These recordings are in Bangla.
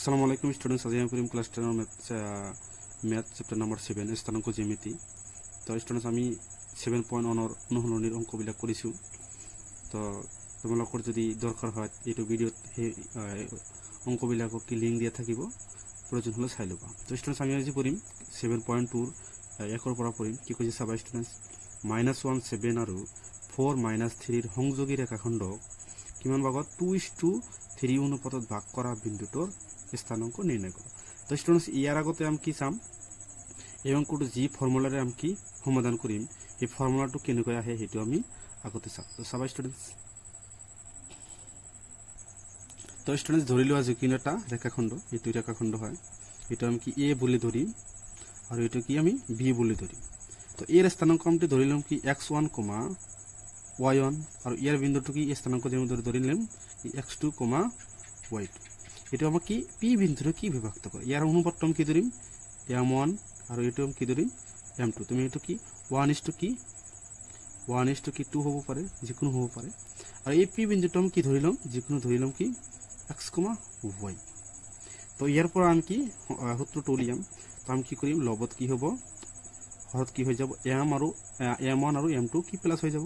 আসসালামু আলাইকুম, স্টুডেন্টস। আজি আমি কৰিম ক্লাছ টেনৰ math math chapter number seven স্থানাংক জ্যামিতি। তো ষ্টুডেণ্টছ আমি ছেভেন পইণ্ট ওৱানৰ অনুসৰণিৰ অংকবিলাক কৰিছোঁ তো, তোমালোকৰ যদি দৰকাৰ হয়, এইটো ভিডিঅ'ত সেই অংকবিলাকক কি লিংক দিয়া থাকিব, প্ৰয়োজন হ'লে চাই ল'বা। তো ষ্টুডেণ্টছ আমি আজি কৰিম ছেভেন পইণ্ট টুৰ একৰ পৰা কৰিম কি কৈছে চাবা ষ্টুডেণ্টছ মাইনাছ ওৱান, ছেভেন আৰু ফ'ৰ মাইনাছ থ্ৰীৰ সংযোগী ৰেখাখণ্ডক কিমান ভাগত? টু ইজ টু থ্ৰী অনুপাতত ভাগ কৰা বিন্দুটোৰ স্থানাংক নিৰ্ণয় কৰা তো ষ্টুডেণ্টছ ইয়াৰ আগতে আমি কি চাম? এই অংকটো যি ফৰ্মুলাৰে আমি কি সমাধান কৰিম সেই ফৰ্মুলাটো কেনেকৈ আহে সেইটো আমি আগতে চাম। তো চাবা ষ্টুডেণ্টছ তো ষ্টুডেণ্টছ ধৰি লোৱা যিকোনো এটা ৰেখাখণ্ড এইটো ৰেখাখণ্ড হয়। এইটো আমি কি এ বুলি ধৰিম আৰু এইটো কি আমি বি বুলি ধৰিম। তো ইয়াৰ স্থানাংক আমি ধৰি ল'ম কি X one comma Y one. আৰু ইয়াৰ বিন্দুটো কি এই স্থানাংক ধৰি ধৰি ল'ম X two comma Y two. এইটো আমাক কি? পি বিন্দুটো কি বিভক্ত কৰে ইয়াৰ অনুপাতটো কি ধৰিম এম আৰু এইটো আমি কি ধৰিম এম টু। তুমি এইটো কি? ওৱান ইজ টু কি? ওৱান ইজ টু কি টু হ'ব পাৰে যিকোনো হ'ব পাৰে আৰু এই পি বিন্দুটো আমি কি ধৰি ল'ম যিকোনো ধৰি ল'ম কি? এক্স কমা ৱাই তো ইয়াৰ পৰা আমি কি? সূত্ৰটো উলিয়াম তো আমি কি কৰিম লগত কি হ'ব? হৰত কি হৈ যাব? এম আৰু এম ওৱান আৰু এম টু কি প্লাছ হৈ যাব?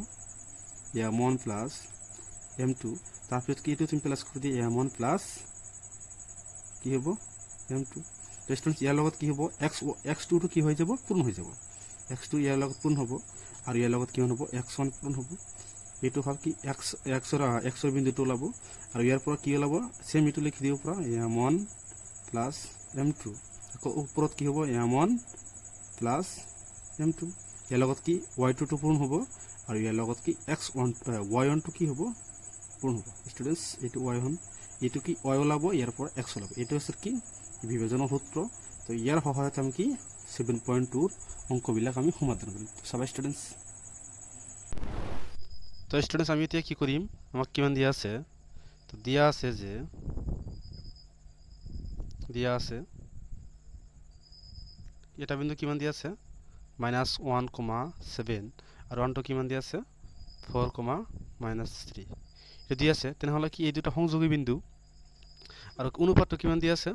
M one plus M two. তাৰপিছত কি এইটো তুমি প্লাছ কৰি দিয়া এম ওৱান প্লাছ কি হ'ব? এম টু ৰেষ্টুৰেণ্ট ইয়াৰ লগত কি হ'ব? এক্স এক্স টুটো কি হৈ যাব? পূৰ্ণ হৈ যাব। এক্স টু ইয়াৰ লগত পূৰ্ণ হ'ব আৰু ইয়াৰ লগত কিমান হ'ব? এক্স ওৱান পূৰ্ণ হ'ব। এইটো হ'ল কি? এক্স এক্সৰ এক্সৰ বিন্দুটো ওলাব। আৰু ইয়াৰ পৰা কি ওলাব? ছেম এইটো লিখি দিব পৰা। M one plus M two আকৌ ওপৰত কি হ'ব? M one plus M two ইয়াৰ লগত কি? ৱাই টুটো পূৰ্ণ হ'ব। আৰু ইয়াৰ লগত কি? এক্স ওৱান ৱাই ওৱানটো কি হ'ব? পূৰ্ণ হ'ব। ষ্টুডেণ্টছ এইটো ৱাই ওৱান এইটো কি ৱাই ওলাব ইয়াৰ পৰা এক্স ওলাব এইটো হৈছে কি বিভাজনৰ সূত্ৰ। তো ইয়াৰ সহায়ত আমি কি ছেভেন পইণ্ট টুৰ অংকবিলাক আমি সমাধান কৰিম। চাবা ষ্টুডেণ্টছ তো ষ্টুডেণ্টছ আমি এতিয়া কি কৰিম? আমাক কিমান দিয়া আছে? তো দিয়া আছে যে, দিয়া আছে। এটা বিন্দু কিমান দিয়া আছে? মাইনাছ ওৱান কমা ছেভেন আৰু ওৱানটো কিমান দিয়া আছে? ফ'ৰ কমা মাইনাছ থ্ৰী এইটো দি আছে। তেনেহ'লে কি এই দুটা সংযোগী বিন্দু আৰু অনুপাতটো কিমান দি আছে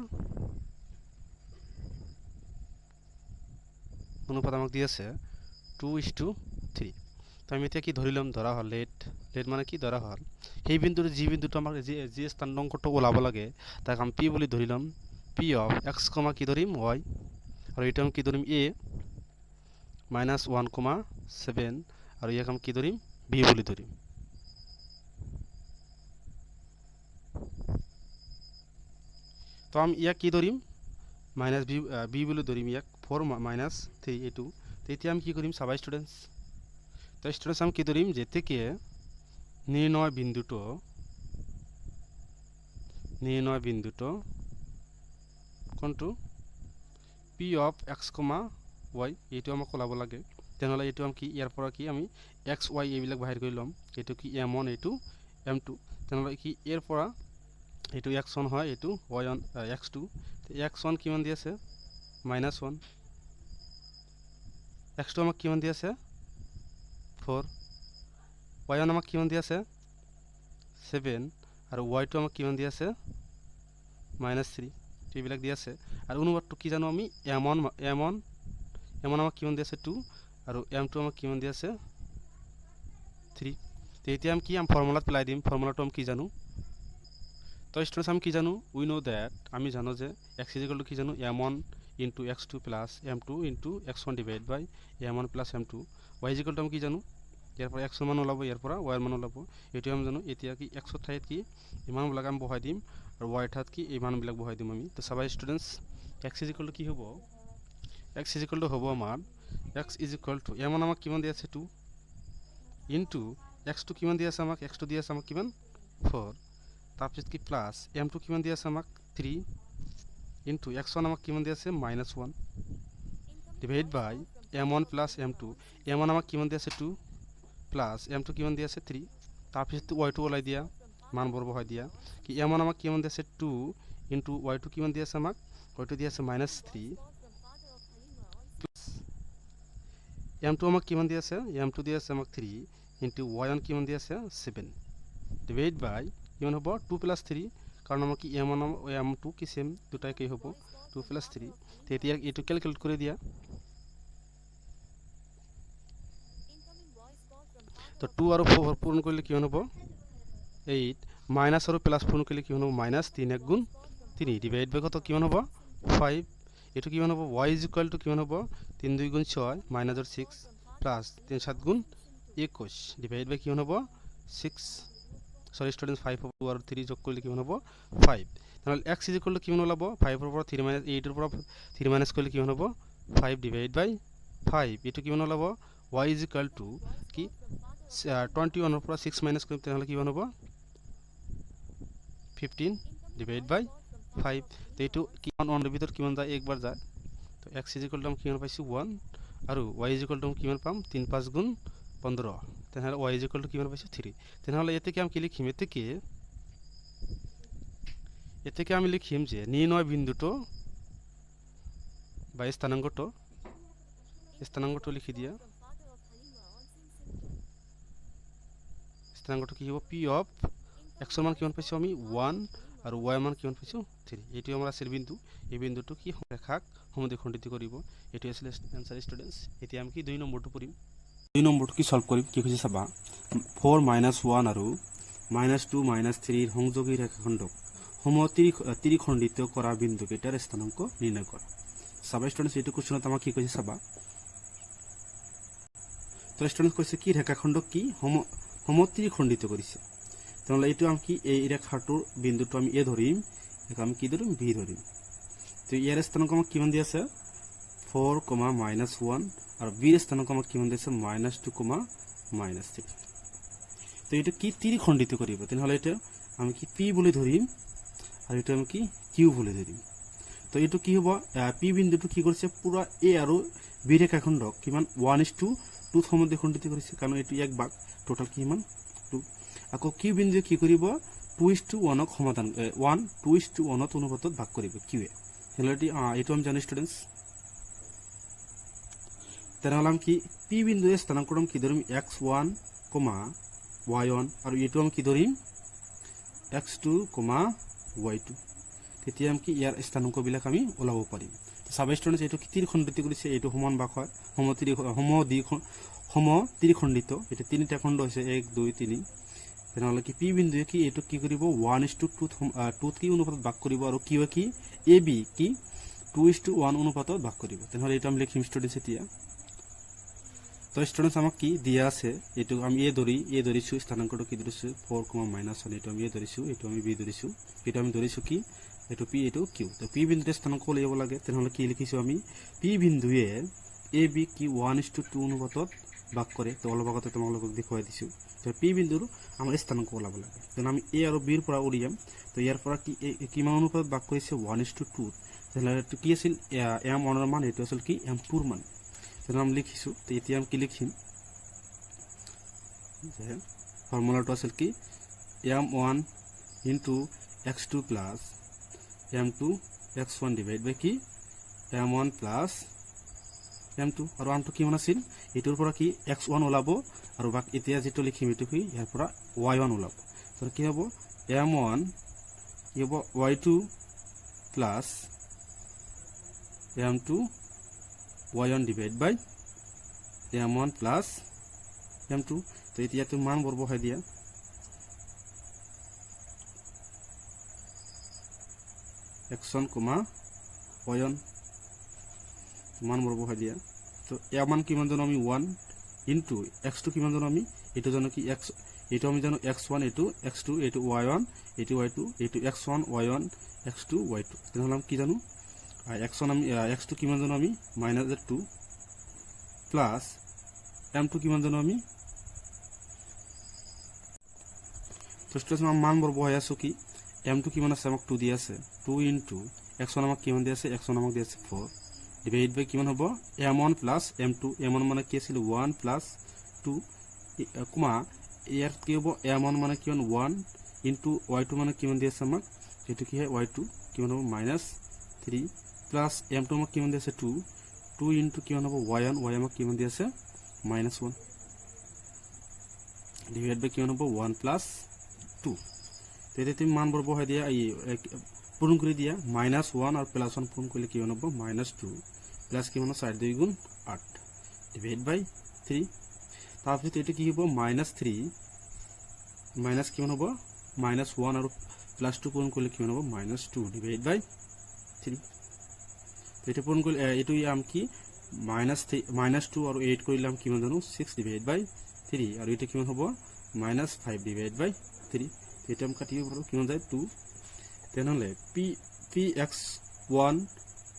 অনুপাত আমাক দি আছে টু ইজ টু থ্ৰী তো আমি এতিয়া কি ধৰি ল'ম ধৰা হ'ল লেট লেট মানে কি? ধৰা হ'ল। সেই বিন্দুৰ যি বিন্দুটো আমাক যি যি স্থানাংকটো ওলাব লাগে, তাক আমি পি বুলি ধৰি ল'ম পি অফ এক্স কমা কি ধৰিম? ৱাই আৰু এইটো আমি কি ধৰিম? A minus one comma seven. আৰু ইয়াক আমি কি ধৰিম? বি বুলি ধৰিম। তো আমি ইয়াক কি ধৰিম মাইনাছ বি বি বুলি ধৰিম ইয়াক, ফ'ৰ মাইনাছ থ্ৰী এইটো তেতিয়া আমি কি কৰিম? চাবা ষ্টুডেণ্টছ তো ষ্টুডেণ্টছ আমি কি ধৰিম? যেতিয়াকে নিৰ্ণয় বিন্দুটো নিৰ্ণয় বিন্দুটো, কোনটো? P of X comma Y, এইটো আমাক ওলাব লাগে। তেনেহ'লে এইটো আমি কি, ইয়াৰ পৰা কি আমি এক্স, ৱাই, এইবিলাক বাহিৰ কৰি ল'ম। এইটো কি এম ওৱান, এইটো এম টু। তেনেহ'লে কি, ইয়াৰ পৰা এইটো এক্স ওৱান হয় এইটো Y one X two X one কিমান দি আছে? মাইনাছ ওৱান এক্স টু আমাক কিমান দি আছে? ফ'ৰ ৱাই ওৱান আমাক কিমান দি আছে? ছেভেন আৰু ৱাই টু আমাক কিমান দি আছে? মাইনাছ থ্ৰী এইবিলাক দি আছে। আৰু অনুবাদটো কি জানো আমি? M one M one M one আমাক কিমান দি আছে? টু আৰু এম টু আমাক কিমান দি আছে? থ্ৰী তেতিয়া আমি কি আমি ফৰ্মুলাত পেলাই দিম? ফৰ্মুলাটো আমি কি জানো? তো ষ্টুডেণ্টছ আমি কি জানো? উই ন' ডেট আমি জানো যে এক্স ইজিকেলটো কি জানো? M one into x two plus m two into x one divide by m one plus m two y is equal to আমি কি জানো? পৰা এক্সৰ মান ওলাব পৰা ৱাইৰ মান ওলাব এইটোৱে আমি জানো, এতিয়া কি এক্সৰ ঠাইত কি ইমানবিলাক আমি বহাই দিম আৰু ৱাইৰ ঠাইত কি ইমানবিলাক বহাই দিম আমি। তো চাবা ষ্টুডেণ্টছ এক্স ইজিকেলটো কি হ'ব? এক্স ইজিকেলটো হ'ব আমাৰ x is equal to m আমাক কিমান দি আছে টু ইনটু এক্সটো কিমান দি আছে আমাক? এক্সটো দি আছে আমাক কিমান? ফ'ৰ তাৰপিছত কি প্লাছ এমটো কিমান দি আছে আমাক? থ্ৰী ইনটু এক্স ওৱান আমাক কিমান দি আছে minus one divide by m one plus m two m one আমাক কিমান দি আছে টু প্লাছ এমটো কিমান দি আছে থ্ৰী তাৰপিছত ৱাইটো ওলাই দিয়া মানবোৰ বহাই দিয়া। কি এম ওৱান আমাক কিমান দি আছে টু ইনটু ৱাইটো কিমান দি আছে আমাক? ৱাইটো দি আছে মাইনাছ থ্ৰী এমটো আমাক কিমান দি আছে এমটো দি আছে আমাক থ্ৰী ইনটু ৱাই ওৱান কিমান দি আছে ছেভেন ডিভাইড বাই কিমান হ'ব। টু প্লাছ থ্ৰী কাৰণ আমাৰ কি এম ওৱান এম টু কি ছেম দুটাই কি হ'ব। টু প্লাছ থ্ৰী তেতিয়া এইটো কেলকুলেট কৰি দিয়া। তো টু আৰু ফ'ৰ পূৰণ কৰিলে কিমান হ'ব? এইট মাইনাছ আৰু প্লাছ পূৰণ কৰিলে কিমান হ'ব? মাইনাছ তিনি এক গুণ তিনি ডিভাইড বাই কত কিমান হ'ব? ফাইভ এইটো কিমান হ'ব? ৱাই ইজ ইকুৱেল কিমান হ'ব? তিনি দুই গুণ ছয় মাইনাছৰ ছিক্স প্লাছ তিনি সাত গুণ একৈছ ডিভাইড বাই কিমান হ'ব? ছিক্স চৰি ষ্টুডেণ্ট ফাইভ হ'ব আৰু থ্ৰী যোগ কৰিলে কিমান হ'ব ফাইভ তেনেহ'লে এক্স ইজ টু কিমান ওলাব ফাইভৰ পৰা থ্ৰী মাইনাছ এইটৰ পৰা থ্ৰী মাইনাছ কৰিলে কিমান হ'ব ফাইভ ডিভাইড বাই ফাইভ এইটো কিমান ওলাব ৱাই ইজ ইকুৱেল টু কি টুৱেণ্টি ওৱানৰ পৰা ছিক্স মাইনাছ কৰিম তেনেহ'লে কিমান হ'ব ফিফটিন ডিভাইড বাই ফাইভ তো এইটো কিমান ওৱানৰ ভিতৰত কিমান যায় একবাৰ যায় তো এক্স ইজ টু আমি কিমান পাইছোঁ ওৱান আৰু ৱাই ইজ টু আমি কিমান পাম তিনি পাঁচ গুণ পোন্ধৰ তেনেহ'লে ৱাই ইজ ইকুৱেল টু কিমান পাইছোঁ থ্ৰী তেনেহ'লে এতেকে আমি কি লিখিম এতেকে এতেকে আমি লিখিম যে নির্ণয় বিন্দুটো বা স্থানাঙ্কটো স্থানাঙ্কটো লিখি দিয়া স্থানাঙ্কটো কি হ'ব পি অফ এক্সৰ মান কিমান পাইছোঁ আমি ওৱান আৰু ৱাই মান কিমান পাইছোঁ থ্ৰী এইটো আমাৰ আছিল বিন্দু এই বিন্দুটো কি ৰেখাক সমদ্বিখণ্ডিত কৰিব এইটো আছিলে এনচাৰ ষ্টুডেণ্টছ এতিয়া আমি কি দুই নম্বৰটো কৰিম দুই নম্বৰটো কি সলভ কৰিম? কি হৈছে চাবা? ফ'ৰ মাইনাছ ওৱান আৰু মাইনাছ টু মাইনাছ থ্ৰীৰ সংযোগী ৰেখাখণ্ডক সম ত্ৰিখণ্ডিত কৰা বিন্দুকেইটাৰ স্থানাংক নিৰ্ণয় কৰা। চাবা ষ্টুডেণ্টছ এইটো কুৱেশ্যনত আমাক কি কৈছে চাবা? তো ষ্টুডেণ্টছ কৈছে কি, ৰেখাখণ্ডক কি সম, সমত্ৰিখণ্ডিত কৰিছে। তেনেহ'লে এইটো আমি কি, এই ৰেখাটোৰ বিন্দুটো আমি এ ধৰিম আমি কি ধৰিম? বি ধৰিম। তো ইয়াৰ স্থানাংক আমাক কিমান দি আছে? ফ'ৰ কমা মাইনাছ ওৱান বিৰ স্থানাংক আমাক কিমান দি আছে minus two comma minus three তো এইটো কি ত্ৰিখণ্ডিত কৰিব? তেনেহ'লে এইটো আমি কি পি বুলি ধৰিম আৰু এইটো আমি কি কিউ বুলি ধৰিম। তো এইটো কি হ'ব? পি বিন্দুটো কি কৰিছে? পুৰা এ আৰু বি ৰেখাখণ্ডক কিমান? ওৱান ইজ টু, টুত সম্বন্ধে খণ্ডিত কৰিছে। কাৰণ এইটো এক ভাগ। টোটাল কিমান টু। আকৌ কিউ বিন্দুৱে কি কৰিব? টু ইজ টু ওৱানক সমাধান ওৱান, টু ইজ টু ওৱানত অনুপাতত ভাগ কৰিব। কিউৱে এইটো আমি জানো ষ্টুডেণ্টছ তেনেহ'লে আমি কি পি বিন্দুৱে স্থানাংকৰ আমি কি ধৰিম x one comma y one আৰু এইটো আমি কি ধৰিম x two comma y two তেতিয়া আমি কি ইয়াৰ স্থানাংকবিলাক আমি ওলাব পাৰিম চাবা ষ্টুডেণ্টছ এইটো ত্ৰিখণ্ডিত কৰিছে এইটো সমান ভাগ হয় সম ত্ৰি সম দ্বি সম ত্ৰিখণ্ডিত এতিয়া তিনিটা খণ্ড হৈছে এক দুই তিনি তেনেহ'লে কি পি বিন্দুৱে কি এইটো কি কৰিব ওৱান ইজ টু টুত টুত কি অনুপাতত ভাগ কৰিব আৰু কিউ কি এ বি কি টু ইজ টু ওৱান অনুপাতত ভাগ কৰিব তেনেহ'লে এইটো আমি লিখিম ষ্টুডেণ্টছ এতিয়া তো ষ্টুডেণ্টছ আমাক কি দিয়া আছে? এইটো আমি এ ধৰি, এ ধৰিছোঁ, স্থানাংকটো কি ধৰিছোঁ? ফ'ৰ কমা মাইনাছ ওৱান এইটো আমি এ ধৰিছোঁ, এইটো আমি বি ধৰিছোঁ। এইটো আমি ধৰিছোঁ কি? এইটো পি, এইটো কিউ। তো পি বিন্দুতে স্থানাংক উলিয়াব লাগে, তেনেহ'লে কি লিখিছোঁ আমি? পি বিন্দুৱে এ, বি কি ওৱান ইজ টু টু অনুপাতত ভাগ কৰে। তো অলপ আগতে তোমালোকক দেখুৱাই দিছোঁ। তো পি বিন্দুৰ আমাৰ স্থানাংক ওলাব লাগে। তেনে আমি এ আৰু বিৰ পৰা উলিয়াম। তো ইয়াৰ পৰা কি কিমান অনুপাতত ভাগ কৰিছে? One is to two. তেনেহ'লে কি আছিল? এম ওৱানৰ মান, এইটো আছিল কি? এম টুৰ মান। তেনে আমি লিখিছোঁ, তো এতিয়া আমি কি লিখিম? যে ফৰ্মুলাটো আছিল কি? M one into x two plus m two x one divide by কি? M one plus m two. আৰু আনটো কিমান আছিল? এইটোৰ পৰা কি এক্স ওৱান ওলাব? আৰু বাক এতিয়া যিটো লিখিম এইটো কি? ইয়াৰ পৰা ৱাই ওৱান ওলাব। তো কি হ'ব? এম ওৱান, কি হ'ব? Y two plus m two y one divide by m one plus m two তো এতিয়াতো মানবোৰ বহাই দিয়া। X one comma y one মানবোৰ বহাই দিয়া। তো এ মান কিমান জানো আমি? ওৱান ইনটু এক্সটো কিমান জানো আমি? এইটো জানো কি? এক্স এইটো আমি জানো এক্স ওৱান এইটো এক্স টু এইটো ৱাই ওৱান এইটো ৱাই টু এইটো x one y one x two y two তেনেহ'লে আমি কি জানো? এক্স ওৱান আমি এক্সটো কিমান জানো আমি? মাইনাছ টু প্লাছ এমটো কিমান জানো আমি? ষ্টুডেণ্টছ আমাৰ মানবোৰ বহাই আছোঁ কি? এমটো কিমান আছে আমাক টু দি আছে? টু ইনটু এক্স ওৱান আমাক কিমান দি আছে? এক্স আমাক দি আছে ফ'ৰ ডিভাইড বাই কিমান হ'ব? M one plus m two m one মানে কি আছিল? ওৱান প্লাছ টু কমা ইয়াত কি হ'ব? এম ওৱান মানে কিমান ওৱান ইনটু ৱাই টু মানে কিমান দি আছে আমাক? এইটো কি হয়? ৱাই টু কিমান হ'ব? Minus three plus m two আমাক কিমান দি আছে টু টু ইনটু কিমান হ'ব? ৱাই ওৱান ৱাই আমাক কিমান দি আছে মাইনাছ ওৱান ডিভাইড বাই কিমান হ'ব? ওৱান প্লাছ টু তেতিয়া তুমি মানবোৰ বহাই দিয়া, এই পূৰণ কৰি দিয়া। মাইনাছ ওৱান আৰু প্লাছ ওৱান পূৰণ কৰিলে কিমান হ'ব? মাইনাছ টু প্লাছ কিমান হ'ব? চাৰি দুই গুণ আঠ। ডিভাইড বাই থ্ৰী তাৰপিছত এইটো কি হ'ব? মাইনাছ থ্ৰী মাইনাছ কিমান হ'ব? মাইনাছ ওৱান আৰু প্লাছ টু পূৰণ কৰিলে কিমান হ'ব? Minus two divide by three এইটো পূৰণ কৰিলে এ, এইটো ইয়াম কি? মাইনাছ থ্ৰী মাইনাছ টু আৰু এইট কৰিলে আমি কিমান জানো? ছিক্স ডিভাইড বাই থ্ৰী আৰু এইটো কিমান হ'ব? Minus five divide by three এইটো আমি কাটিব পাৰোঁ কিমান যায়? টু। তেনেহ'লে P P x one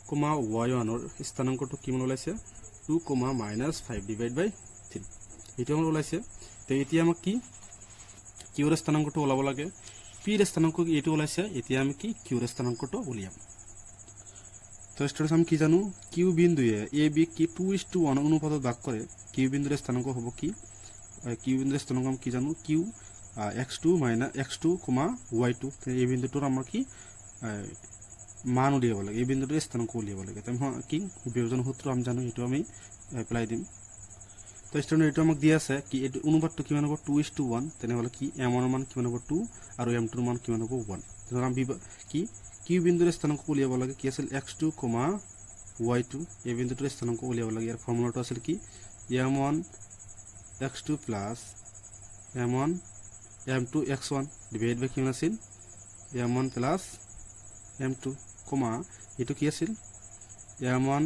comma y ওৱানৰ স্থানাংকটো কিমান ওলাইছে? Two comma minus five divide by three এইটো আমাৰ ওলাইছে। তো এতিয়া আমাক কি? কিউৰ স্থানাংকটো ওলাব লাগে। পিৰ স্থানাংক এইটো ওলাইছে। এতিয়া আমি কি? কিউৰ স্থানাংকটো উলিয়াম। তো ষ্টুডেন্টস আমি কি জানো? কিউ বিন্দুৱে এ বি কি টু ইজ টু ওৱান অনুপাতত ভাগ কৰে। কিউ বিন্দুৰ স্থানাংক হ'ব কি? কিউ বিন্দুৰ স্থানাংক আমি কি জানো? Q x two minus x two comma y two এই বিন্দুটোৰ আমাৰ কি? মান উলিয়াব লাগে। এই বিন্দুটোৰ স্থানাংক উলিয়াব লাগে। তেনে কি? বিভাজন সূত্ৰ আমি জানো সেইটো আমি এপ্লাই দিম। তো ষ্টুডেণ্ট এইটো আমাক দিয়া আছে কি এইটো অনুপাতটো কিমান হ'ব? টু ইজ টু ওৱান তেনেহ'লে কি? এম ওৱানৰ মান কিমান হ'ব? টু আৰু এম টুৰ মান কিমান হ'ব? ওৱান তেনেহ'লে আমি কি কিউ বিন্দুৰ স্থানাংক উলিয়াব লাগে? কি আছিল? X two comma y two এই বিন্দুটোৰ স্থানাংক উলিয়াব লাগে। ইয়াৰ ফৰ্মুলাটো আছিল কি? M one x two plus m one m two x one divide by কিমান আছিল? M one plus m two comma এইটো কি আছিল? M one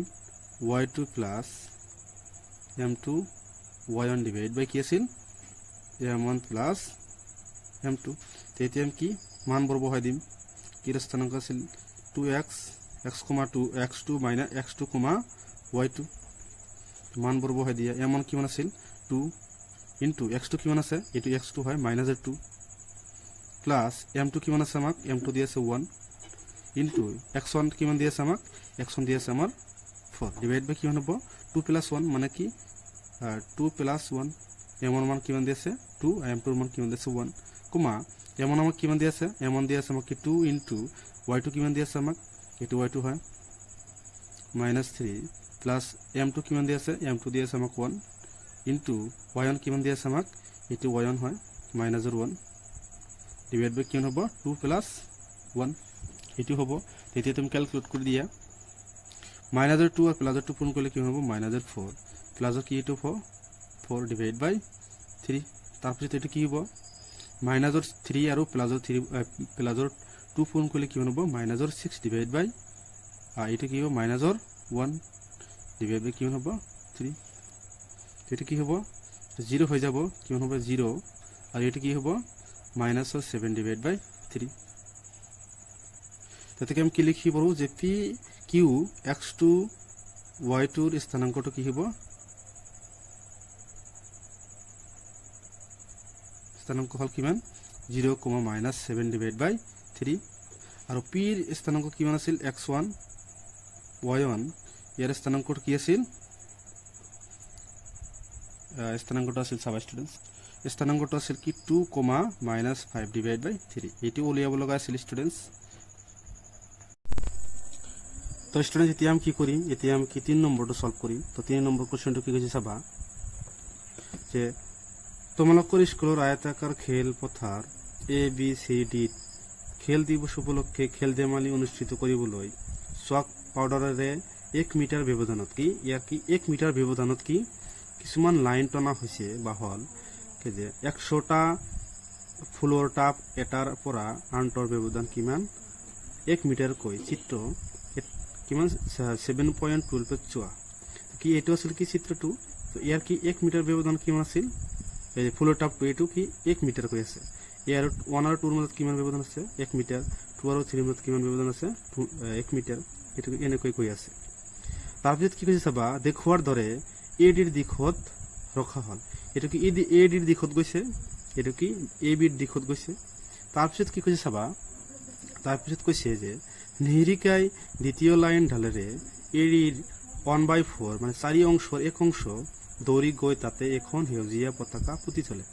y two plus m two y one divide by কি আছিল? M one plus m two তেতিয়া আমি কি মানবোৰ বহাই দিম? কিৰ স্থানাংক আছিল two x x comma two x two minus x two comma y two মানবোৰ বহাই দিয়া এম ওৱান কিমান আছিল? টু ইনটু এক্স টু কিমান আছে? এইটো এক্স টু হয় মাইনাছৰ টু প্লাছ এম টু কিমান আছে আমাক? এম টু দি আছে ওৱান ইনটু এক্স ওৱান কিমান দি আছে আমাক? এক্স ওৱান দি আছে আমাৰ ফ'ৰ ডিভাইড বাই কিমান হ'ব? টু প্লাছ ওৱান মানে কি? টু প্লাছ ওৱান এমৰ মান কিমান দি আছে? টু এম টুৰ মান কিমান দি আছে? ওৱান কমা এম ওৱান আমাক কিমান দি আছে? এম ওৱান দি আছে আমাক কি টু ইনটু ৱাই টু কিমান দি আছে আমাক? এইটো ৱাই টু হয়। Minus three plus m two কিমান দি আছে? এম টু দি আছে আমাক ওৱান ইনটু ৱাই ওৱান কিমান দি আছে আমাক? এইটো ৱাই ওৱান হয়। মাইনাছৰ ওৱান ডিভাইড বাই কিমান হ'ব? টু প্লাছ ওৱান এইটো হ'ব। তেতিয়া তুমি কেলকুলেট কৰি দিয়া। মাইনাছৰ টু আৰু প্লাছৰ টু পূৰণ কৰিলে কিমান হ'ব? মাইনাছৰ ফ'ৰ প্লাছৰ কি এইটো four four divide by three তাৰপিছত এইটো কি হ'ব? মাইনাছৰ থ্ৰী আৰু প্লাছৰ থ্ৰী প্লাছৰ টু পূৰণ কৰিলে কিমান হ'ব? মাইনাছৰ ছিক্স ডিভাইড বাই এইটো কি হ'ব? মাইনাছৰ ওৱান ডিভাইড বাই কিমান হ'ব? থ্ৰী। এইটো কি হ'ব? জিৰ' হৈ যাব। কিমান হ'ব? জিৰ' আৰু এইটো কি হ'ব? মাইনাছৰ ছেভেন ডিভাইড বাই থ্ৰী। গতিকে আমি কি লিখি পাৰোঁ যে P, Q, x two, y tour স্থানাংকটো কি হ'ব? স্থানাংক হ'ল কিমান zero' comma minus seven divide by three আৰু পিৰ স্থানাংক কিমান আছিল? এক্স ওৱান ৱাই ওৱান ইয়াৰ স্থানাংকটো কি আছিল? স্থানাংকটো আছিল চাবা ষ্টুডেণ্টছ স্থানাংকটো আছিল কি? Two comma minus five divide by three এইটো উলিয়াব লগা আছিল ষ্টুডেণ্টছ তো ষ্টুডেণ্ট এতিয়া আমি কি কৰিম? এতিয়া আমি কি তিনি নম্বৰটো ছল্ভ কৰিম? তো তিনি নম্বৰ কুৱেশ্যনটো কি কৈছে চাবা? যে তোমালোকৰ স্কুলৰ আয়তাকাৰ খেলপথাৰ এ বি চি ডিত খেল দিৱস উপলক্ষে খেল ধেমালি অনুষ্ঠিত কৰিবলৈ চক পাউডাৰেৰে এক মিটাৰ ব্যৱধানত কি? ইয়াৰ কি এক মিটাৰ ব্যৱধানত কি? কিছুমান লাইন টনা হৈছে বা হ'ল যে একশটা ফুলৰ টাব এটাৰ পৰা আনটোৰ ব্যৱধান কিমান? এক মিটাৰকৈ চিত্ৰ কিমান? ছেভেন পইণ্ট টুৱেলভত চোৱা। কি এইটো আছিল কি চিত্ৰটো? ইয়াৰ কি এক মিটাৰ ব্যৱধান কিমান আছিল? টাপটো এইটো কি এক মিটাৰকৈ আছে। ইয়াৰ ওৱান আৰু টুৰ মাজত কিমান ব্যৱধান আছে? এক মিটাৰ টু আৰু থ্ৰীৰ মাজত কিমান ব্যৱধান আছে? এ, এক মিটাৰ এইটো এনেকৈ কৈ আছে? তাৰপিছত কি কৈছে চাবা? দেখুওৱাৰ দৰে এ ডিৰ দিশত ৰখা হ'ল। এইটো কি এ এ ডিৰ দিশত গৈছে? এইটো কি এ বিৰ দিশত গৈছে? তাৰপিছত কি কৈছে চাবা? তাৰপিছত কৈছে যে নিৰিকাই দ্বিতীয় লাইন ঢালেৰে এৰিৰ ওৱান বাই ফ'ৰ মানে চাৰি অংশৰ এক অংশ দৌৰি গৈ তাতে এখন সেউজীয়া পতাকা পুতি থলে।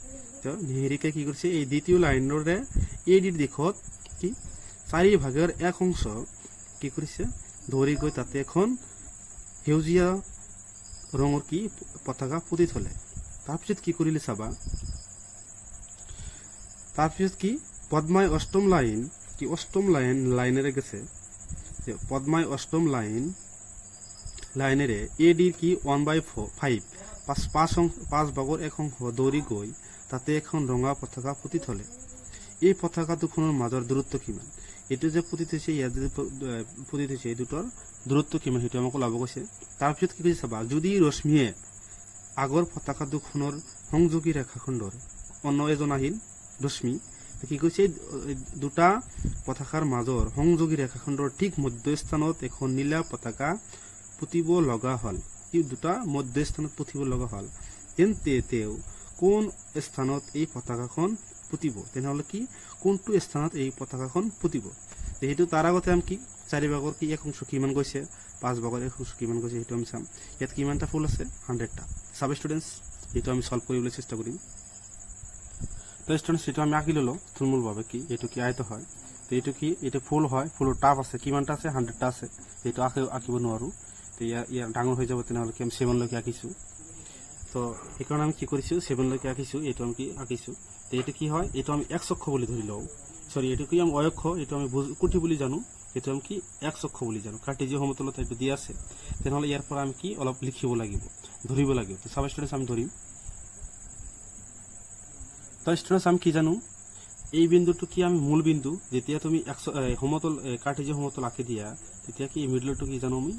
তেওঁ নিহাৰিকাই কি কৰিছে, এই দ্বিতীয় লাইনৰে এডিৰ দিশত কি চাৰি ভাগৰ এক অংশ কি কৰিছে, দৌৰি গৈ তাতে এখন সেউজীয়া ৰঙৰ কি পতাকা পুতি থলে। তাৰপিছত কি কৰিলে চাবা তাৰপিছত কি পদ্মায় অষ্টম লাইন, কি অষ্টম লাইন লাইনের গেছে। যে পদ্মায় অষ্টম লাইন, লাইনেৰে এ ডিৰ কি ওৱান বাই ফাইভ পাঁচ পাঁচ পাঁচ ভাগৰ অংশ দৌৰি গৈ তাতে এখন ৰঙা পতাকা পুতি থলে। এই পতাকা দুখনৰ মাজৰ দূৰত্ব কিমান? এইটো যে পুতি থৈছে ইয়াত যে পুতি থৈছে, এই দুটাৰ দূৰত্ব কিমান সেইটো আমাক ওলাব কৈছে। তাৰপিছত কি কৈছে চাবা, যদি ৰশ্মিয়ে আগৰ পতাকা দুখনৰ সংযোগী ৰেখাখণ্ডৰ অন্য এজন আহিল, ৰশ্মি কি কৈছে দুটা পতাকাৰ মাজৰ সংযোগী ৰেখাখণ্ডৰ ঠিক মধ্যস্থানত এখন নীলা পতাকা পুতিব লগা হ'ল। এই দুটা মধ্যস্থানত পুতিব লগা হ'ল। তেন্তে তেওঁ, কোন স্থানত এই পতাকাখন পুতিব? তেনেহ'লে কি? কোনটো স্থানত এই পতাকাখন পুতিব? সেইটো তাৰ আগতে আমি কি, চাৰি ভাগৰ কি এক অংশ কিমান গৈছে? পাঁচ ভাগৰ এক অংশ কিমান গৈছে সেইটো আমি চাম। ইয়াত কিমানটা ফুল আছে? হাণ্ড্ৰেডটা। চাব ষ্টুডেণ্টছ এইটো আমি সলভ কৰিবলৈ চেষ্টা কৰিম। তো ষ্টুডেণ্টছ এইটো আমি আঁকি ল'লোঁ, থুলমূলভাৱে কি, এইটো কি আয়ত হয়? তো এইটো কি, এইটো ফুল হয়, ফুলৰ টাপ আছে, কিমানটা আছে? হাণ্ড্ৰেডটা আছে। এইটো আঁকি আঁকিব নোৱাৰোঁ। তো ইয়াৰ ইয়াৰ ডাঙৰ হৈ যাব তেনেহ'লে আমি ছেভেনলৈকে আঁকিছোঁ। তো সেইকাৰণে আমি কি কৰিছোঁ ছেভেনলৈকে আঁকিছোঁ, এইটো আমি কি আঁকিছোঁ, তো এইটো কি হয়, এইটো আমি এক চক্ষ বুলি ধৰি লওঁ। চৰি এইটো কি আমি অয়ক্ষ এইটো আমি কুঠি বুলি জানো, এইটো আমি কি এক চক্ষ বুলি জানো কাৰ্টেজীয় সমতলত এইটো দি আছে, তেনেহ'লে ইয়াৰ পৰা আমি কি অলপ লিখিব লাগিব, ধৰিব লাগিব। তো চাব ষ্টুডেণ্টছ আমি ধৰিম। তো ষ্টুডেণ্টছ আমি কি জানো, এই বিন্দুটো কি আমি মূল বিন্দু, যেতিয়া তুমি একশ সমতল কাৰ্টেজীয় সমতল আঁকি দিয়া, তেতিয়া কি এই মিডলটো কি জানো আমি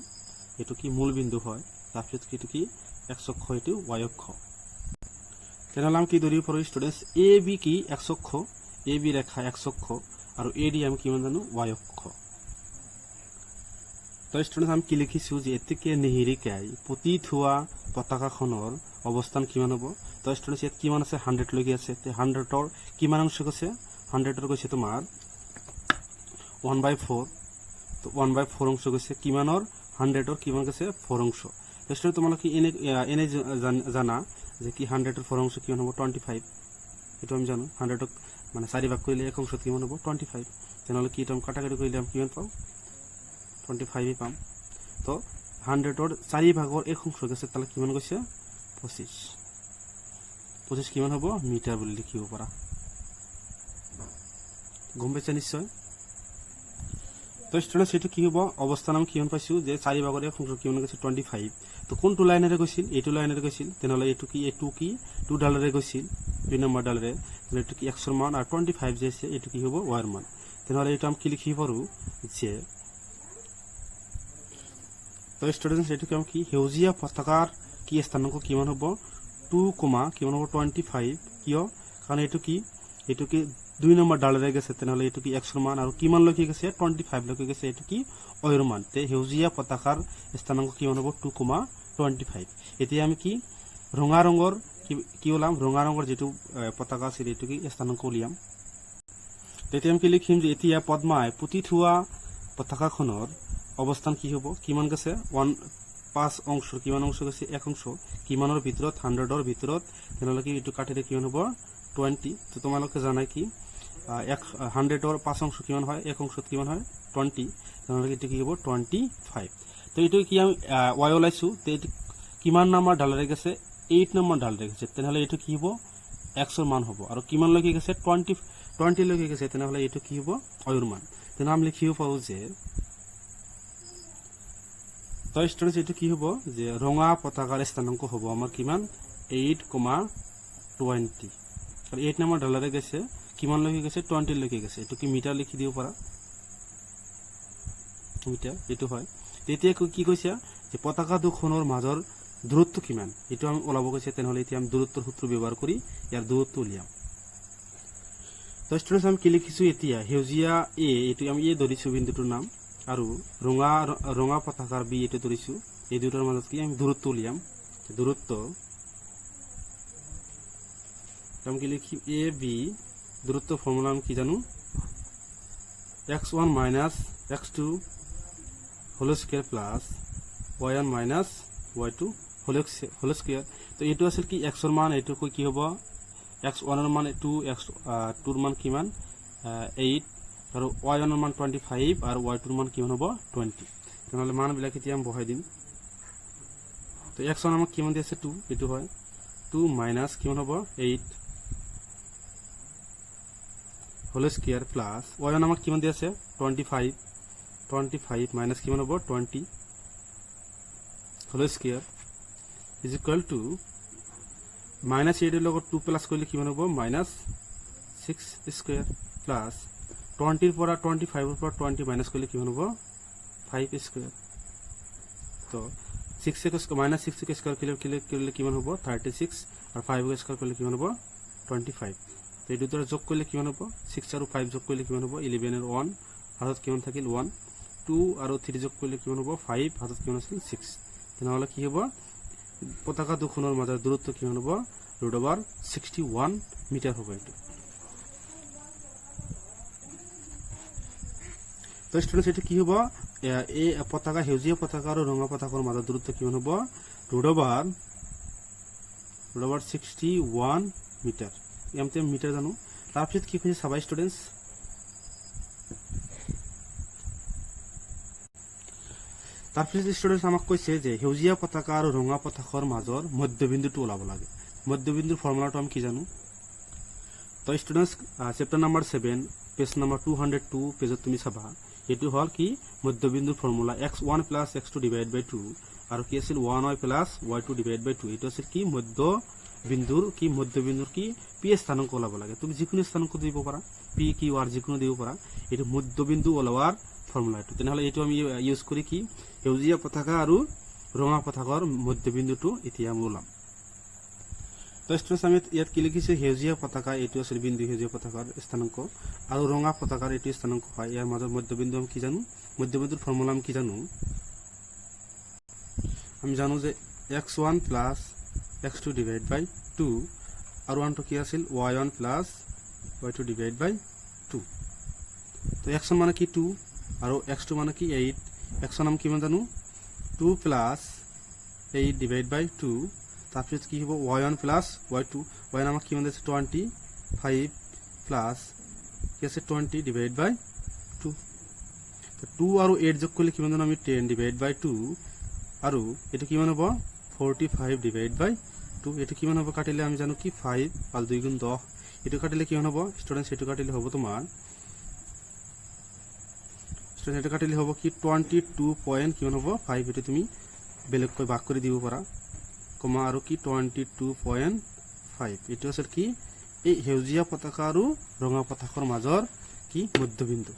এইটো কি মূল বিন্দু হয়? কি এইটো কি? এক চক্ষ এইটো ৱাই অক্ষ। তেনেহ'লে আমি কি ধৰিব পাৰোঁ, ষ্টুডেণ্টছ? এ বি কি এক চক্ষ এ বি ৰেখা এক চক্ষ আৰু এ ডি আমি কিমান জানো? ৱাই অক্ষ। তো ষ্টুডেণ্টছ, আমি কি লিখিছোঁ যে এতেকে নেহেৰিকাই পুতি থোৱা পতাকাখনৰ অৱস্থান কিমান হ'ব? তো ষ্টুডেণ্টছ, ইয়াত কিমান আছে? হাণ্ড্ৰেডলৈকে আছে। তে হাণ্ড্ৰেডৰ কিমান অংশ গৈছে হাণ্ড্ৰেডৰ গৈছে তোমাৰ ওৱান বাই ফ'ৰ। তো ওৱান বাই ফ'ৰ অংশ গৈছে কিমানৰ? হাণ্ড্ৰেডৰ কিমান গৈছে ফ'ৰ অংশ ষ্টুডেণ্ট তোমালোকে এনে আহ, এনে জ- জানা যে কি হাণ্ড্ৰেডৰ ফ'ৰ অংশ কিমান হ'ব? Twenty five. এইটো আমি জানো। হাণ্ড্ৰেডক মানে চাৰি ভাগ কৰিলে এক অংশত কিমান হ'ব? Twenty five. তেনেহ'লে কি আমি কাটাকাটি কৰিলে আমি কিমান পাম টুৱেণ্টি ফাইভেই পাম। তো হাণ্ড্ৰেডৰ চাৰি ভাগৰ এক অংশ গৈছে তাহলে কিমান গৈছে পঁচিছ পঁচিছ কিমান হ'ব? মিটাৰ বুলি লিখিব পাৰা গম পাইছা নিশ্চয়? তো ষ্টুডেণ্টছ সেইটো কি হ'ব? অৱস্থান আমি কিমান পাইছোঁ? যে চাৰি ভাগৰ অংশ কিমান গৈছে টুৱেণ্টি ফাইভ তো কোনটো লাইনেৰে গৈছিল? এইটো লাইনেৰে গৈছিল। তেনেহ'লে এইটো কি? এইটো কি? টু ডালেৰে গৈছিল। দুই নম্বৰ ডালেৰে। এইটো কি এক্সৰ মান? আৰু টুৱেণ্টি ফাইভ যে আছে, এইটো কি হ'ব? ৱাইৰ মান। তেনেহ'লে এইটো আমি কি লিখিব পাৰোঁ? যে তো ষ্টুডেণ্টছ এইটো কি আমি কি? সেউজীয়া পতাকাৰ কি স্থানাংক কিমান হ'ব? টু কমা, কিমান হ'ব? টুৱেণ্টি ফাইভ কিয়? কাৰণ এইটো কি? এইটো কি দুই নম্বৰ ডালেৰে গৈছে তেনেহ'লে এইটো কি এক্সৰ মান। আৰু কিমানলৈকে গৈছে টুৱেণ্টি ফাইভলৈকে গৈছে? এইটো কি অয়ৰ মান। তে সেউজীয়া পতাকাৰ স্থানাংক কিমান হ'ব? টু কমা টুৱেণ্টি ফাইভ এতিয়া আমি কি ৰঙা ৰঙৰ কি- ওলাম? ৰঙা ৰঙৰ যিটো পতাকা আছিল এইটো কি স্থানাংক উলিয়াম। তেতিয়া আমি কি লিখিম যে এতিয়া পদ্মাই পুতি থোৱা পতাকাখনৰ অৱস্থান কি হ'ব? কিমান গৈছে? ওৱান, পাঁচ অংশ। কিমান অংশ গৈছে? এক অংশ। কিমানৰ ভিতৰত? হাণ্ড্ৰেডৰ ভিতৰত। তেনেহ'লে কি এইটো কাটিলে কিমান হ'ব? টুৱেণ্টি তো তোমালোকে জানাই কি এক হাণ্ড্ৰেডৰ পাঁচ অংশ কিমান হয়? এক অংশত কিমান হয়? টুৱেণ্টি তেনেহ'লে এইটো কি হ'ব টুৱেণ্টি ফাইভ তো এইটো কি আমি ৱাই ওলাইছোঁ? তো এইটো কিমান নম্বৰ ডালেৰে গৈছে? এইট নম্বৰ ডালেৰে গৈছে। তেনেহ'লে এইটো কি হ'ব? এক্সৰ মান হ'ব। আৰু কিমানলৈকে গৈছে? টুৱেণ্টি টুৱেণ্টিলৈকে গৈছে। তেনেহ'লে এইটো কি হ'ব? অয়ুৰ মান। তেনেহ'লে আমি লিখিব পাৰোঁ যে, তো ষ্টুডেণ্টছ এইটো কি হ'ব? যে ৰঙা পতাকাৰ স্থানাংক হ'ব। আমাৰ কিমান? Eight comma twenty eight number ডলাৰে গৈছে। কিমানলৈকে গৈছে? টুৱেণ্টিলৈকে গৈছে। এইটো কি মিটাৰ লিখি দিব পাৰা? মিটাৰ, এইটো হয়। তেতিয়া কি- কৈছে? যে পতাকা দুখনৰ মাজৰ দূৰত্ব কিমান? এইটো আমি ওলাব কৈছে, তেনেহ'লে এতিয়া আমি দূৰত্বৰ সূত্ৰ ব্যৱহাৰ কৰি ইয়াৰ দূৰত্ব উলিয়াম। তো ষ্টুডেণ্টছ আমি কি লিখিছোঁ এতিয়া? সেউজীয়া এ এইটো আমি এ ধৰিছোঁ বিন্দুটোৰ নাম। আৰু ৰঙা ৰঙা পতাকাৰ বি এইটো ধৰিছোঁ। এই দুটাৰ মাজত কি আমি দূৰত্ব উলিয়াম? দূৰত্ব। আমি কি লিখিম? এ বি দূরত্ব ফর্মুলা আমি কি জানো? X one minus x two whole square plus y one minus y two whole square তো এইটো আছিল কি এক্সৰ মান, এইটো কি হ'ব? এক্স ওৱানৰ মান টু এক্স টুৰ মান কিমান? এইট আৰু ৱাই ওৱানৰ মান টুৱেণ্টি ফাইভ আৰু ৱাই টুৰ মান কিমান হ'ব? টুৱেণ্টি তেনেহ'লে মানবিলাক এতিয়া আমি বহাই দিম। তো এক্স ওৱান আমাক কিমান দি আছে? টু এইটো হয়। টু মাইনাছ কিমান হ'ব? Eight whole square plus y one আমাক কিমান দি আছে? Twenty five twenty five minus কিমান হ'ব? Twenty whole square is equal to minus এইটৰ লগত টু প্লাছ কৰিলে কিমান হ'ব? মাইনাছ ছিক্স স্কুৱেৰ প্লাছ টুৱেণ্টিৰ পৰা টুৱেণ্টি ফাইভৰ পৰা টুৱেণ্টি মাইনাছ কৰিলে কিমান হ'ব? ফাইভ স্কুৱেৰ তো six x minus six x কৰিলে কিমান হ'ব? থাৰ্টি ছিক্স আৰু ফাইভ এক্স স্কুৱেৰ কৰিলে কিমান হ'ব? টুৱেণ্টি ফাইভ তো এই দুটাৰ যোগ কৰিলে কিমান হ'ব ছিক্স আৰু ফাইভ যোগ কৰিলে কিমান হ'ব ইলেভেন আৰু ওৱান হাতত কিমান থাকিল ওৱান টু আৰু থ্ৰী যোগ কৰিলে কিমান হ'ব ফাইভ হাতত কিমান আছিল ছিক্স তেনেহ'লে কি হ'ব? পতাকা দুখনৰ মাজৰ দূৰত্ব কিমান হ'ব root over sixty one metre হ'ব এইটো তো ষ্টুডেণ্টছ এইটো কি হ'ব? এই পতাকা সেউজীয়া পতাকা আৰু ৰঙা পতাকাৰ মাজৰ দূৰত্ব কিমান হ'ব? Root over root over sixty one metre এমতে metre জানো। তাৰপিছত কি কৈছে চাবা ষ্টুডেণ্টছ তাৰপিছত ষ্টুডেণ্টছ আমাক কৈছে যে, সেউজীয়া পতাকা আৰু ৰঙা পতাকাৰ মাজৰ মধ্যবিন্দুটো ওলাব লাগে। মধ্যবিন্দুৰ ফৰ্মুলাটো আমি কি জানো? তো students chapter number seven page number two hundred two পেজত তুমি চাবা, এইটো হ'ল কি? মধ্যবিন্দুৰ formula x one plus x two divide by two আৰু কি আছিল? One y plus y two divide by two এইটো আছিল কি? মধ্যবিন্দুৰ কি মধ্যবিন্দুৰ কি পি স্থানাংক ওলাব লাগে। তুমি যিকোনো স্থানাংক দিব পাৰা পি কিউ আৰ যিকোনো দিব পাৰা এইটো মধ্যবিন্দু ওলোৱাৰ ফৰ্মুলা এইটো তেনেহ'লে এইটো আমি ইউজ কৰি কি? সেউজীয়া পতাকা আৰু ৰঙা পতাকাৰ মধ্যবিন্দুটো এতিয়া আমি ওলাম। তো ষ্টুডেণ্টছ আমি ইয়াত কি লিখিছোঁ? সেউজীয়া পতাকা এইটো আছিল বিন্দু সেউজীয়া পতাকাৰ স্থানাংক আৰু ৰঙা পতাকাৰ এইটো স্থানাংক হয়। ইয়াৰ মাজৰ মধ্যবিন্দু আমি কি জানো? মধ্যবিন্দুৰ ফৰ্মুলা আমি কি জানো? আমি জানো যে x one plus x two divide by two আৰু ওৱানটো কি আছিল y one plus y two divide by two তো এক্স ওৱান মানে কি টু আৰু এক্স টু মানে কি এইট এক্সৰ নাম কিমান জানো? Two plus eight divide by two তাৰপিছত কি হ'ব? Y one plus y two y one আমাক কিমান দিছে? টুৱেণ্টি ফাইভ প্লাছ কি আছে twenty divide by two two আৰু এইট যোগ কৰিলে কিমান জানো? আমি টেন ডিভাইড বাই টু আৰু এইটো কিমান হ'ব? Forty five divide by two এইটো কিমান হ'ব কাটিলে আমি জানো কি? ফাইভ আৰু দুই গুণ দহ এইটো কাটিলে কিমান হ'ব? ষ্টুডেণ্টছ এইটো কাটিলে হ'ব তোমাৰ ষ্টুডেণ্ট এইটো কাটিলে হ'ব কি? টুৱেণ্টি টু পইণ্ট কিমান হ'ব? ফাইভ এইটো তুমি বেলেগকৈ ভাগ কৰি দিব পাৰা কমা আৰু কি? টুৱেণ্টি টু পইণ্ট ফাইভ এইটো আছিল কি? এই সেউজীয়া পতাকা আৰু ৰঙা পতাকাৰ মাজৰ কি? মধ্যবিন্দু।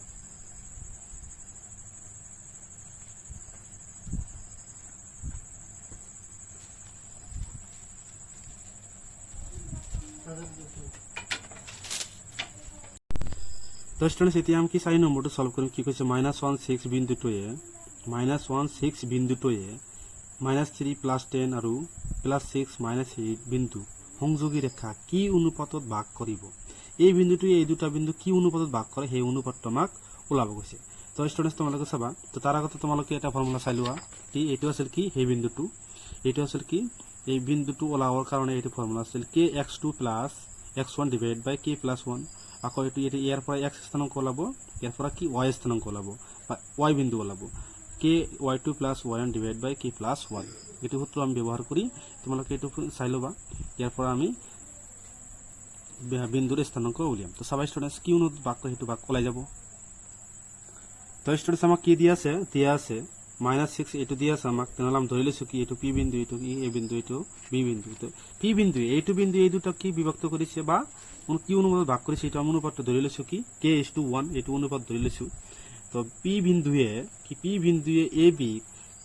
তো ষ্টুডেণ্টছ এতিয়া আমি কি চাৰি নম্বৰটো চল্ভ কৰিম? কি কৈছে? মাইনাছ ওৱান ছিক্স বিন্দুটোৱে মাইনাছ ওৱান ছিক্স বিন্দুটোৱে মাইনাছ থ্ৰী প্লাছ টেন আৰু প্লাছ ছিক্স মাইনাছ এইট বিন্দু, সংযোগী ৰেখা কি অনুপাতত ভাগ কৰিব? এই বিন্দুটোৱে এই দুটা বিন্দু কি অনুপাতত ভাগ কৰে? সেই অনুপাতটো আমাক ওলাব গৈছে তো ষ্টুডেণ্টছ তোমালোকে চাবা, তো তাৰ আগতে তোমালোকে এটা ফৰ্মুলা চাই লোৱা, কি এইটো আছিল কি? সেই বিন্দুটো। এইটো আছিল কি? এই বিন্দুটো ওলাবৰ কাৰণে এইটো ফৰ্মুলা আছিল k x two plus x one divide by k plus one আকৌ এইটো এইটো ইয়াৰ পৰা এক্স স্থানাংক ওলাব ইয়াৰ পৰা কি ৱাই স্থানাংক ওলাব বা ৱাই বিন্দু ওলাব k y two plus one divide by k plus one এইটো সূত্ৰ আমি ব্যৱহাৰ কৰি তোমালোকে এইটো চাই ল'বা ইয়াৰ পৰা আমি বিন্দুৰ স্থানাংক উলিয়াম তো চাবা ষ্টুডেণ্টছ কিয়নো বাক সেইটো বাক ওলাই যাব তো ষ্টুডেণ্টছ আমাক কি দিয়া আছে দিয়া আছে মাইনাছ ছিক্স এইটো দিয়া আছে আমাক। তেনেহ'লে আমি লৈছোঁ কি এইটো পি বিন্দু এইটো কি এই বিন্দু এইটো বি বিন্দু। তো পি বিন্দু এইটো বিন্দু, এই দুটা কি বিভক্ত কৰিছে বা কি অনুপাতত ভাগ কৰিছে, এইটো আমি ধৰি লৈছোঁ কি কে ইজ টু ওৱান এইটো অনুপাত ধৰি লৈছোঁ। তো পি বিন্দুৱে, কি P বিন্দুৱে A B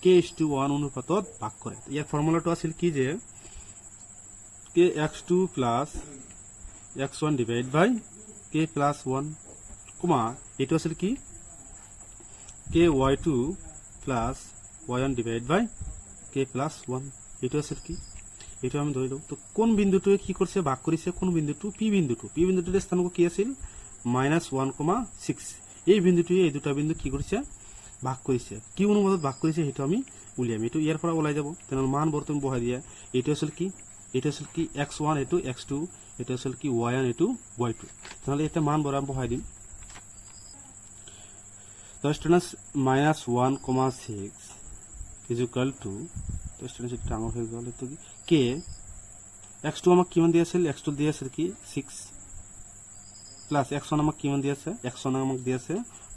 k is to one অনুপাতত ভাগ কৰে। ইয়াৰ ফৰ্মুলাটো আছিল কি যে k x two plus x one divide by k plus one comma, এইটো আছিল কি k y two plus y one divide by k plus one এইটো আছিল কি? এইটো আমি ধৰি লওঁ তো কোন বিন্দুটোৱে কি কৰিছে ভাগ কৰিছে কোন বিন্দুটো? পি বিন্দুটো। পি বিন্দুটোৰ স্থানাংক কি আছিল? মাইনাছ ওৱান কমা ছিক্স এই বিন্দুটোৱে এই দুটা বিন্দু কি কৰিছে ভাগ কৰিছে কি অনুপাতত ভাগ কৰিছে সেইটো আমি উলিয়াম। এইটো ইয়াৰ পৰা ওলাই যাব। তেনেহ'লে মান বৰ্তমান বহাই দিয়া। এইটো আছিল কি? এইটো আছিল কি? এক্স ওৱান এইটো এক্স টু এইটো আছিল কি? ৱাই ওৱান এইটো ৱাই টু তেনেহ'লে এতিয়া মান বঢ়াই বহাই দিম। তো students minus one comma six is equal to তো ষ্টুডেণ্টছ এইটো ডাঙৰ হৈ গ'ল এইটো কি? কে? এক্সটো আমাক কিমান দি আছিল এক্সটো দি আছিল কি? ছিক্স প্লাস এক্স ওয়ান আমাক কিমান দি আছে এক্স ওৱান আমাক দি আছে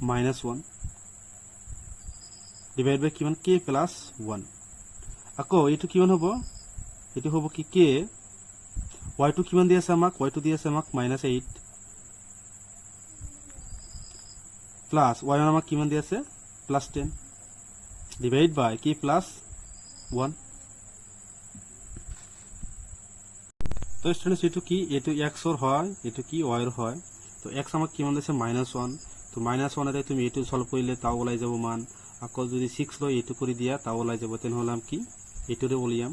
মাইনাছ ওৱান ডিভাইড বাই কিমান? কে প্লাছ ওৱান আকৌ, এইটো কিমান হ'ব? এইটো হ'ব কি? কে? ৱাইটো কিমান দি আছে আমাক? ৱাইটো দি আছে আমাক মাইনাছ এইট। ৱাই ওৱান আমাক কিমান দি আছে? প্লাছ টেন ডিভাইড বাই কি প্লাছ ওৱান তো স্টুডেন্টস এইটো কি? এইটো এক্সৰ হয়, এইটো কি ৱাইৰ হয়? তো এক্স আমাক কিমান দিছে? মাইনাছ ওৱান তো মাইনাছ ওৱানেৰে তুমি এইটো চল্ভ কৰিলে তাও ওলাই যাব মান। আকৌ যদি ছিক্স লৈ এইটো কৰি দিয়া, তাও ওলাই যাব। তেনেহ'লে আমি কি? এইটোৰে উলিয়াম।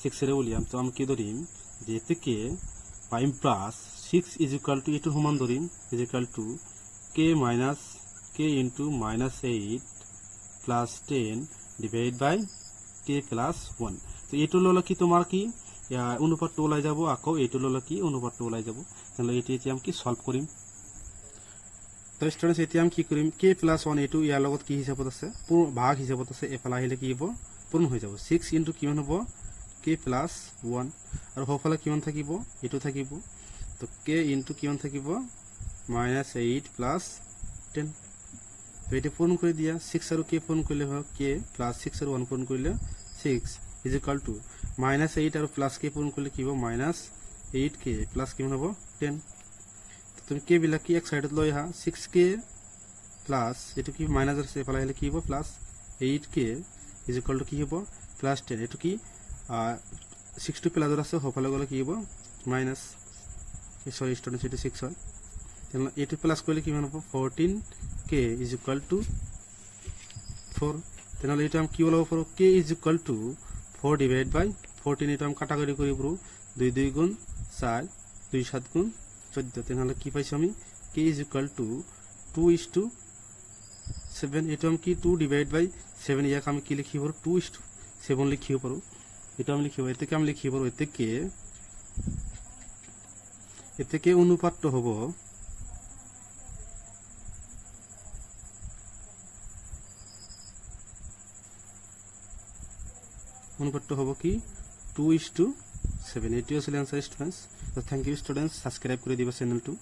ছিক্সেৰে উলিয়াম। তো আমি কি ধৰিম? যে এইটোকে পাইম plus six is equal to এইটো সমান ধৰিম is equal to k minus k into minus eight plus ten divide by k plus one তো এইটো ল'লে কি তোমাৰ কি? অনুপাতটো ওলাই যাব, আকৌ। এইটো ল'লে কি? অনুপাতটো ওলাই যাব। তেনেহ'লে এইটো এতিয়া আমি কি চল্ভ কৰিম তো ষ্টুডেণ্টছ এতিয়া আমি কি কৰিম কে প্লাছ ওৱান এইটো ইয়াৰ লগত কি হিচাপত আছে? ভাগ হিচাপত আছে। এফালে আহিলে কি হ'ব? পূৰ্ণ হৈ যাব। ছিক্স ইনটু কিমান হ'ব? কে প্লাছ ওৱান আৰু সোঁফালে কিমান থাকিব? এইটো থাকিব। তো কে ইনটু কিমান থাকিব? মাইনাছ এইট প্লাছ টেন তো এইটো পূৰণ কৰি দিয়া ছিক্স আৰু কে পূৰণ কৰিলে হয়, কে প্লাছ ছিক্স আৰু ওৱান পূৰণ কৰিলে six is equal to minus eight আৰু প্লাছ কে পূৰণ কৰিলে কি হ'ব মাইনাছ এইট কে প্লাছ কিমান হ'ব টেন তুমি কে বিলাক কি এক সাইডত লৈ আহা ছিক্স কে প্লাছ এইটো কি মাইনাছ আছে, এইফালে আহিলে কি হ'ব plus eight k is equal to কি হ'ব প্লাছ টেন এইটো কি ছিক্সটো প্লাছত আছে, সফালে গ'লে কি হ'ব মাইনাছ চৰি ষ্টুডেণ্টছ এইটো ছিক্স হয়। তেনেহ'লে এইটো প্লাছ কৰিলে কিমান হ'ব fourteen k is equal to four তেনেহ'লে এইটো আমি কি ওলাব পাৰোঁ k is equal to four divide by fourteen এইটো আমি কাটাকাটি কৰিব পাৰোঁ দুই দুই গুণ চাৰ দুই সাত গুণ চৈধ্য তেনেহ'লে কি পাইছোঁ আমি? K is equal to two is to seven এইটো আমি কি টু ডিভাইড বাই ছেভেন ইয়াক আমি কি লিখিব পাৰোঁ? টু ইজ টু ছেভেন লিখিব পাৰোঁ। এইটো আমি লিখিব এতেকে আমি লিখিব পাৰোঁ এতেকে এতেকে অনুপাতটো হ'ব অনুপাতটো হব কি? টু ইস টু ছেভেন এইটোৱে আছিলে স্টুডেন্টস তো থ্যাংক ইউ স্টুডেন্টস সাবস্ক্রাইব করে দিব চেনেলটো